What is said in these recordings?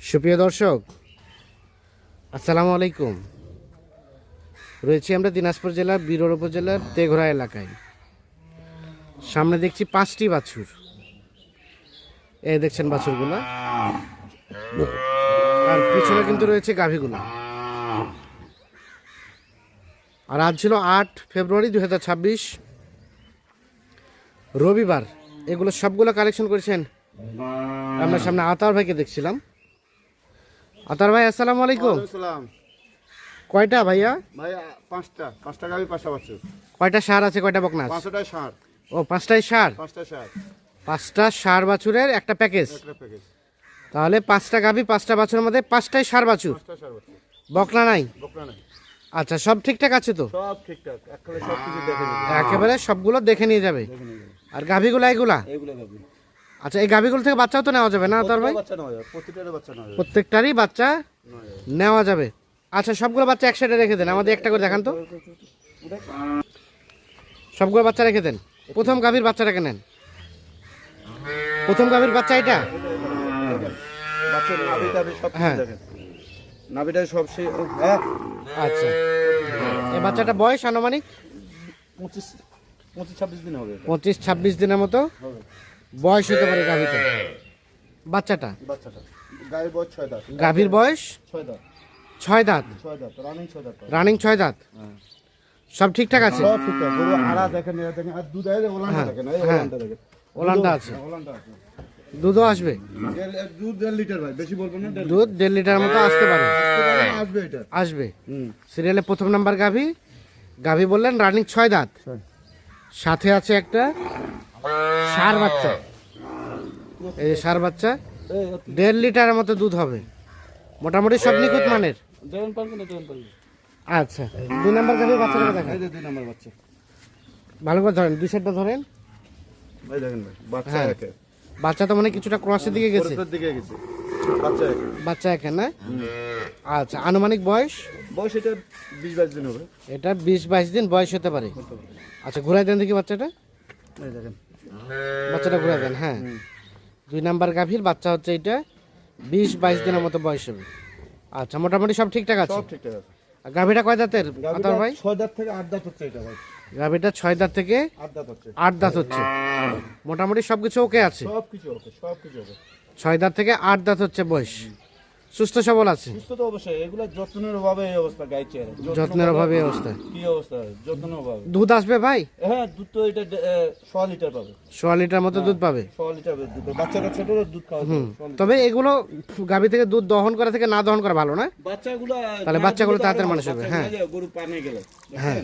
সুপ্রিয় দর্শক, আসসালামু আলাইকুম। রয়েছি আমরা দিনাজপুর জেলার বিরল উপজেলার তেঘরা এলাকায়। সামনে দেখছি পাঁচটি বাছুর। এই দেখছেন বাছুরগুলো। আর পিছনে কিন্তু রয়েছে গাভীগুলো। আর আজ ছিল আট ফেব্রুয়ারি দু হাজার ছাব্বিশ। রবিবার, এগুলো সবগুলো কালেকশন করেছেন। আপনার সামনে আতার ভাইকে দেখছিলাম। আতার ভাই আসসালামু আলাইকুম। সালাম। কয়টা ভাইয়া? ভাই পাঁচটা। পাঁচটা পাঁচটা বাচ্চা কয়টা সার আছে কয়টা বকনা ষাট ও পাঁচটাই সার? পাঁচটা ষাট পাঁচটা সার বাছুরের একটা প্যাকেজ। একটা প্যাকেজ। তাহলে পাঁচটা গাভি পাঁচটা বাছুরের মধ্যে পাঁচটাই সার বাছুর। পাঁচটা ষাট বাচ্চা বকনা নাই? বকরা নাই। আচ্ছা সব ঠিকঠাক আছে তো? সব ঠিকঠাক। একবারে সব কিছু দেখে নিবে একেবারে সবগুলো দেখে নিয়ে যাবে। আর গাভিগুলো এগুলা? এইগুলো গাবি আচ্ছা এই গাভিগুলো থেকে বাচ্চাও তো নেওয়া যাবে না তার ভাই? প্রত্যেকটারই বাচ্চা নেওয়া যাবে। আচ্ছা সবগুলো বাচ্চা এক সাইডে রেখে দেন আমাদের একটা করে দেখান তো। সবগুলো বাচ্চা রেখে দেন। প্রথম গাভীর বাচ্চাটাকে নেন? প্রথম গাভীর বাচ্চা এটা? হ্যাঁ। নাভিটা সব হ্যাঁ। আচ্ছা। এই বাচ্চাটা বয়স আনুমানিক? পঁচিশ পঁচিশ ছাব্বিশ দিন হবে পঁচিশ ছাব্বিশ দিনের মতো? বয়স হতে পারে গাভীটা বাচ্চাটা? বাচ্চাটা। গায়ের বয়স ছয় দাঁত। গাভীর বয়স? ছয় দাঁত। ছয় দাঁত? ছয় দাঁত রানিং ছয় দাঁত। রানিং ছয় দাঁত? হ্যাঁ। সব ঠিকঠাক আছে? সব ঠিকঠাক। গরু আড়া দেখেন এরা দেখেন আর দুধ ওলানটা হ্যাঁ, দেখেন এই হ্যাঁ। ওলানটা দেখেন। ওলানটা দুধও- আছে। হ্যাঁ, ওলানটা আছে। দুধও আসবে? দুধ দেড় লিটার ভাই বেশি বলব না দুধ দেড় লিটার মতো আসতে পারে। আসবে এটা। আসবে? সিরিয়ালে প্রথম নাম্বার গাভী। গাভী বললেন রানিং ছয় দাঁত। সাথে আছে একটা সার বাচ্চা। এই সার বাচ্চা দেড় লিটারের মতো দুধ হবে। মোটামুটি সব নিখুঁত মানের? আচ্ছা দুই নাম্বার গাভীর বাচ্চাটাকে দেখেন। দুই নাম্বার বাচ্চা। ভালো করে ধরেন দুই সাইডটা ধরেন। ভাই দেখেন ভাই বাচ্চা হ্যাঁ। একে। বাচ্চা তো মানে কিছুটা ক্রসের দিকে গেছে। পরের দিকে গেছে বাচ্চা একে। বাচ্চা এখানে না? আচ্ছা আনুমানিক বয়স? বয়স এটা বিশ বাইশ দিন হবে। এটা বিশ বাইশ দিন বয়স হতে পারে। আচ্ছা ঘুরাই দেন দেখি বাচ্চাটা। এই দেখেন। বাচ্চাটা ঘুরাই দেন হ্যাঁ দুই নাম্বার গাভীর বাচ্চা হচ্ছে এটা বিশ বাইশ দিনের মতো বয়স হবে। আচ্ছা মোটামুটি সব ঠিকঠাক আছে? সব ঠিকঠাক আছে। আর গাভীটা কয় দাঁতের? আতর ভাই? ছয় দাঁত থেকে আট দাঁত হচ্ছে এটা ভাই। গাভীটা ছয় দাঁত থেকে আট দাঁত হচ্ছে। আট দাঁত হচ্ছে। মোটামুটি সব কিছু ওকে আছে? ওকে ওকে। ছয় দাঁত থেকে আট দাঁত হচ্ছে বয়স। সুস্থ সবল আছে? সুস্থ তো অবশ্যই এগুলো যত্নের অভাবে এই অবস্থা গাই চেয়ারে। যত্নের অভাবে এই অবস্থা। কি অবস্থা? যত্নের অভাবে। দুধ আসবে ভাই? হ্যাঁ দুধ তো এটা ছ লিটার পাবে। সোয়া লিটার মতো দুধ পাবে? ছ লিটার দুধ। বাচ্চারা ছোট দুধ খাওয়া তবে এগুলো গাভী থেকে দুধ দহন করা থেকে না দহন করা ভালো না? বাচ্চাগুলো তাহলে বাচ্চাগুলো তাড়াতাড়ি মানুষ হবে, হ্যাঁ। গরু পানে গেলে। হ্যাঁ।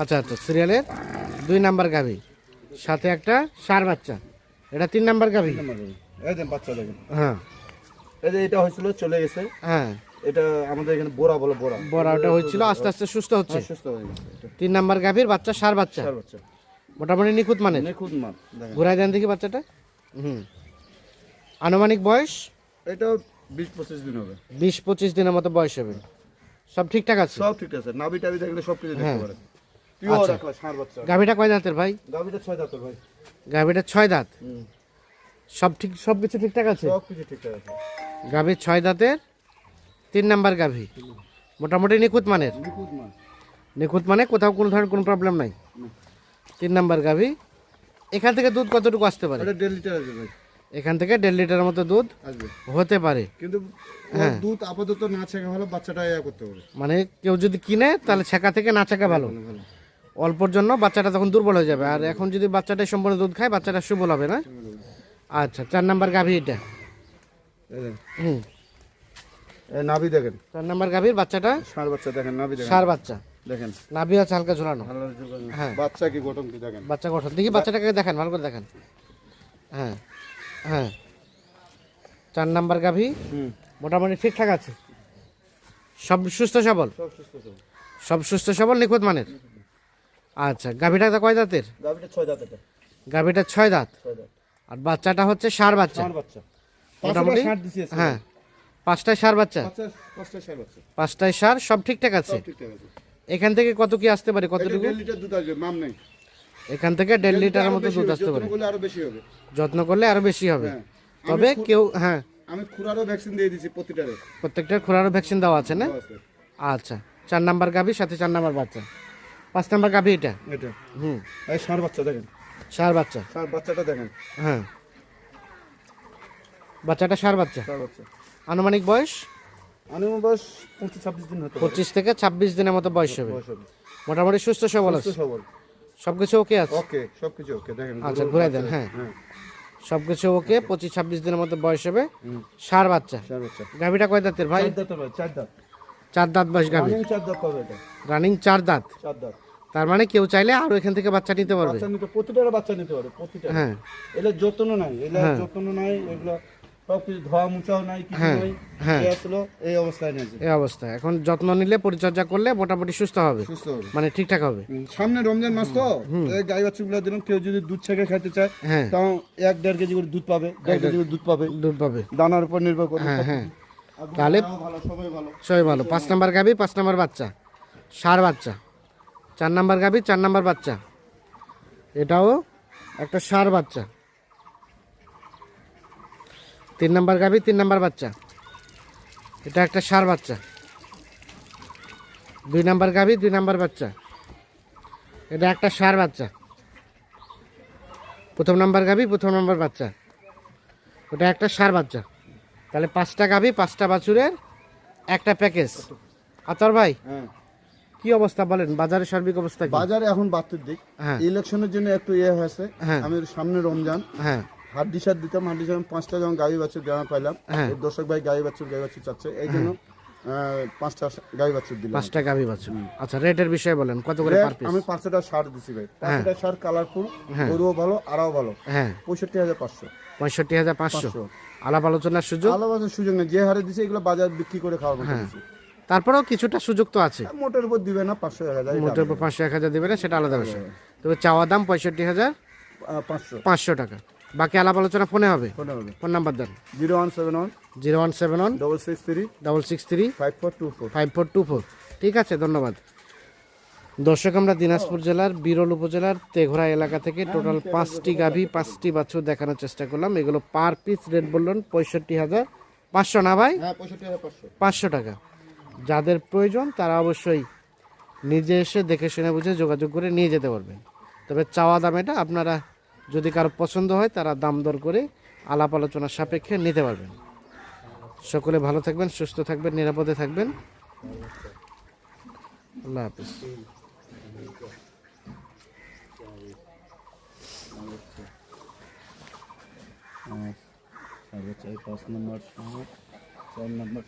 আচ্ছা আচ্ছা সিরিয়ালের দুই নাম্বার গাভী। সাথে একটা সার বাচ্চা। এটা তিন নাম্বার গাভী? এই দেন বাচ্চা দেখেন। হ্যাঁ। এই যে এটা হয়েছিল চলে গেছে। হ্যাঁ। এটা আমাদের এখানে বোরা বলে বোরা বড় ওটা হয়েছিল আস্তে আস্তে সুস্থ হচ্ছে। সুস্থ হয়ে গেছে তিন নাম্বার গাভীর বাচ্চা সার বাচ্চা? চার বাচ্চা। মোটামুটি নিখুঁত নিখুঁত ঘুরাই দেন দেখি বাচ্চাটা। হুম। আনুমানিক বয়স? এটা বিশ পঁচিশ দিন হবে। বিশ পঁচিশ দিনের মতো বয়স হবে। সব ঠিকঠাক আছে? সব ঠিক আছে। নাবি টাবি দেখলে সব কিছু হ্যাঁ। দেখতে আচ্ছা। গাভীটা কয় দাঁতের ভাই? ছয় দাঁতের ভাই। গাভীটা ছয় দাঁত। হুম। সব ঠিক সব কিছু ঠিকঠাক আছে? সব কিছু ঠিকঠাক আছে। গাভীর ছয় দাঁতের তিন নাম্বার গাভী। মোটামুটি নিখুঁত মানের? নিখুঁত মানে। কোথাও কোনো ধরনের কোনো প্রবলেম নাই? তিন নাম্বার গাভী। এখান থেকে দুধ কতটুকু আসতে পারে? এটা দেড় লিটার ভাই। এখান থেকে দেড় লিটারের মতো দুধ আসবে। হতে পারে। কিন্তু হ্যাঁ। দুধ আপাতত না ছেঁকা ভালো বাচ্চাটা ইয়া করতে হবে মানে কেউ যদি কিনে তাহলে ছেঁকা থেকে না ছেঁকা ভালো। ভালো। অল্পর জন্য বাচ্চাটা তখন দুর্বল হয়ে যাবে। আর এখন যদি বাচ্চাটাই সম্পূর্ণ দুধ খায় বাচ্চাটা সুবল হবে না? আচ্ছা চার নাম্বার গাভী এটা। হুম। নাভি দেখেন। চার নাম্বার গাভীর বাচ্চাটা? ষাঁড় বাচ্চা দেখেন নাভি দেখেন। সার বাচ্চা। দেখেন। নাভি আছে হালকা ঝোলানো। হ্যাঁ। বাচ্চা কি গঠন কি দেখেন? বাচ্চা গঠন। দেখি বাচ্চাটাকে দেখেন ভালো করে দেখেন। হ্যাঁ হ্যাঁ। চার নাম্বার গাভী। হুম। মোটামুটি ঠিকঠাক আছে। সব সুস্থ সবল? সব সুস্থ সব সব সুস্থ সবল নিখুঁত মানের? আচ্ছা গাভীটা কয় দাঁতের? গাভিটা ছয় দাঁত গাভীটা ছয় দাঁত। ছয় দাঁত। আর বাচ্চাটা হচ্ছে সার বাচ্চা। বাচ্চা। মোটামুটি? হ্যাঁ পাঁচটায় সার বাচ্চা। পাঁচটায় সার সব ঠিকঠাক আছে? এখান থেকে কত কি আসতে পারে? কতটুকু? এখান থেকে দেড় লিটারের মতো দুধ আসতে পারে। যত্ন করলে আরও বেশি হবে। যত্ন করলে আরও বেশি হবে। হ্যাঁ। তবে কেউ হ্যাঁ। আমি খুরারও ভ্যাকসিন দিয়ে দিছি প্রতিটারে। প্রত্যেকটার খোলারও ভ্যাকসিন দেওয়া আছে না? আচ্ছা চার নাম্বার গাভি সাথে চার নাম্বার বাচ্চা। পাঁচ নাম্বার গাভি এটা? এটা। হুম। এই ষাঁড় বাচ্চা দেখেন। সার বাচ্চা। ষাঁড় বাচ্চাটা দেখেন। হ্যাঁ। বাচ্চাটা সার বাচ্চা। আনুমানিক বয়স? আনুমান বয়স পঁচিশ ছাব্বিশ দিন হতে পঁচিশ থেকে ছাব্বিশ দিনের মতো বয়স হবে। মোটামুটি সুস্থ সবল আছে। সবল। সব কিছু ওকে আছে? ওকে সব কিছু ওকে দেখেন আচ্ছা, ঘুরাই দেন, হ্যাঁ। হ্যাঁ। সব কিছু ওকে। পঁচিশ ছাব্বিশ দিনের মতো বয়স হবে। সার বাচ্চা। ষাঁড় বাচ্চা। গাভিটা কয় দাঁতের ভাই? চার দাঁত চার দাঁত। চার দাঁত বয়স গাভি রানিং চার দাঁত রানিং চার দাঁত। চার দাঁত। তার মানে কেউ চাইলে আরও এখান থেকে বাচ্চা নিতে পারবে। বাচ্চা নিতে প্রতিটারে বাচ্চা নিতে পারে প্রতিটা হ্যাঁ। এগুলো যত্ন নাই এগুলো হ্যাঁ। যত্ন নাই এগুলো সব কিছু ধোয়া মুছাও নাই হ্যাঁ, হ্যাঁ। এই এই অবস্থায় অবস্থা। এখন যত্ন নিলে পরিচর্যা করলে মোটামুটি সুস্থ হবে। মানে ঠিকঠাক হবে। সামনে রমজান মাস তো এই গাই বাচ্চাগুলো দিলাম কেউ যদি দুধ ছেঁকে খেতে চায় হ্যাঁ। তাও এক দেড় কেজি করে দুধ পাবে দেড় কেজি করে দুধ পাবে। দুধ পাবে। দানার উপর নির্ভর করে। হ্যাঁ হ্যাঁ। তাহলে- সবাই ভালো পাঁচ নাম্বার পাঁচ নাম্বার বাচ্চা। সার বাচ্চা। চার নাম্বার গাভি, চার নাম্বার বাচ্চা। এটাও একটা সার বাচ্চা। তিন নাম্বার গাভি, তিন নাম্বার বাচ্চা। এটা একটা সার বাচ্চা। দুই নাম্বার গাভি, দুই নাম্বার বাচ্চা। এটা একটা সার বাচ্চা। প্রথম নাম্বার গাভি, প্রথম নাম্বার বাচ্চা। ওটা একটা সার বাচ্চা। তাহলে পাঁচটা গাভি, পাঁচটা বাছুরের একটা প্যাকেজ। আতর ভাই হ্যাঁ। কি অবস্থা বলেন? বাজারের সার্বিক অবস্থা কি? বাজারে এখন বাতের দিক। হ্যাঁ। ইলেকশনের জন্য একটু ইয়ে হয়েছে। হ্যাঁ। আমি সামনে রমজান। হ্যাঁ। হাড্ডি সার দিতাম হাড্ডি সার পাঁচটা যখন গাড়ি বাছুর গ্রামে পাইলাম হ্যাঁ। দর্শক ভাই গাড়ি বাছুর গাড়ি বাছুর চাচ্ছে। এই জন্য পাঁচটা বাছুর দিলাম। পাঁচটা গাভি বাছুর। আচ্ছা রেটের বিষয়ে বলেন কত করে পার পিস আমি পাঁচটা সার দিছি ভাই। পাঁচটা সার কালারফুল। গরুও ভালো আরাও ভালো। হ্যাঁ। পঁয়ষট্টি হাজার পাঁচশো। পঁয়ষট্টি হাজার পাঁচশো। পাঁচশো। আলাপ আলোচনার সুযোগ? সুযোগ নেই। যে হারে দিছে এগুলো বাজার বিক্রি করে। দিছি। তারপরেও কিছুটা সুযোগ তো আছে। মোটের উপর দিবে না পাঁচশো এক হাজার মোটের উপর পাঁচশো এক হাজার দেবে না সেটা আলাদা বিষয়। তবে চাওয়া দাম পঁয়ষট্টি হাজার পাঁচশো। পাঁচশো টাকা। বাকি আলাপ আলোচনা ফোনে হবে? ফোনে হবে। ফোন নাম্বার দেন। Zero one seven one zero one seven one double six three double six three five four two four. Five four two four. ঠিক আছে ধন্যবাদ। দর্শক আমরা দিনাজপুর জেলার বিরল উপজেলার তেঘরা এলাকা থেকে টোটাল পাঁচটি গাভী পাঁচটি বাছুর দেখানোর চেষ্টা করলাম। এগুলো পার পিস রেট বললেন পঁয়ষট্টি হাজার পাঁচশো না ভাই? হ্যাঁ পাঁচশো টাকা। যাদের প্রয়োজন, তারা অবশ্যই নিজে এসে দেখে শুনে বুঝে যোগাযোগ করে নিয়ে যেতে পারবেন। তবে চাওয়া দাম এটা, আপনারা যদি কারও পছন্দ হয়, তারা দাম দর করে আলাপ আলোচনার সাপেক্ষে নিতে পারবেন। সকলে ভালো থাকবেন, সুস্থ থাকবেন, নিরাপদে থাকবেন। আল্লাহ হাফিজ। চার নম্বর